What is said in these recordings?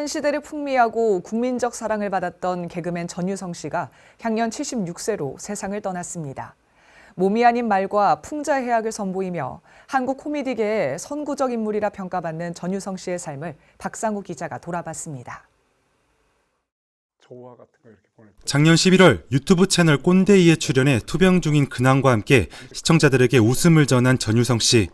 한 시대를 풍미하고 국민적 사랑을 받았던 개그맨 전유성 씨가 향년 76세로 세상을 떠났습니다. 몸이 아닌 말과 풍자해악을 선보이며 한국 코미디계의 선구적 인물이라 평가받는 전유성 씨의 삶을 박상우 기자가 돌아봤습니다. 작년 11월 유튜브 채널 꼰대이에 출연해 투병 중인 근황과 함께 시청자들에게 웃음을 전한 전유성 씨.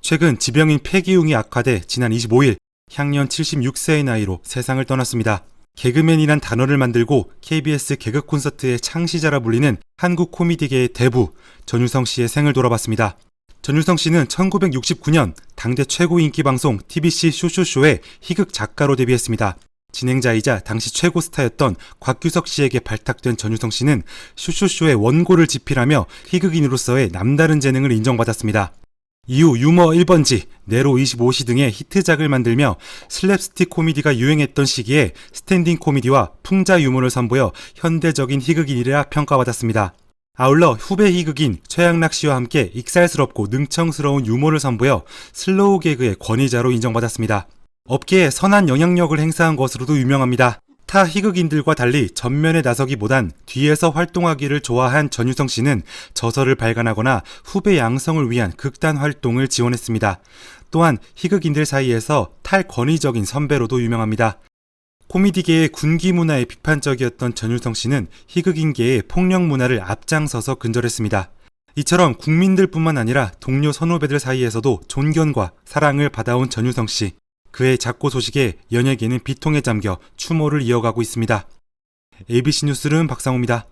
최근 지병인 폐기흉이 악화돼 지난 25일 향년 76세의 나이로 세상을 떠났습니다. 개그맨이란 단어를 만들고 KBS 개그 콘서트의 창시자라 불리는 한국 코미디계의 대부 전유성 씨의 생을 돌아봤습니다. 전유성 씨는 1969년 당대 최고 인기 방송 TBC 쇼쇼쇼의 희극 작가로 데뷔했습니다. 진행자이자 당시 최고 스타였던 곽규석 씨에게 발탁된 전유성 씨는 쇼쇼쇼의 원고를 집필하며 희극인으로서의 남다른 재능을 인정받았습니다. 이후 유머 1번지, 네로 25시 등의 히트작을 만들며 슬랩스틱 코미디가 유행했던 시기에 스탠딩 코미디와 풍자 유머를 선보여 현대적인 희극인이라 평가받았습니다. 아울러 후배 희극인 최양락 씨와 함께 익살스럽고 능청스러운 유머를 선보여 슬로우 개그의 권위자로 인정받았습니다. 업계에 선한 영향력을 행사한 것으로도 유명합니다. 타 희극인들과 달리 전면에 나서기보단 뒤에서 활동하기를 좋아한 전유성 씨는 저서를 발간하거나 후배 양성을 위한 극단 활동을 지원했습니다. 또한 희극인들 사이에서 탈권위적인 선배로도 유명합니다. 코미디계의 군기 문화에 비판적이었던 전유성 씨는 희극인계의 폭력 문화를 앞장서서 근절했습니다. 이처럼 국민들뿐만 아니라 동료 선후배들 사이에서도 존경과 사랑을 받아온 전유성 씨. 그의 작고 소식에 연예계는 비통에 잠겨 추모를 이어가고 있습니다. ABC 뉴스는 박상호입니다.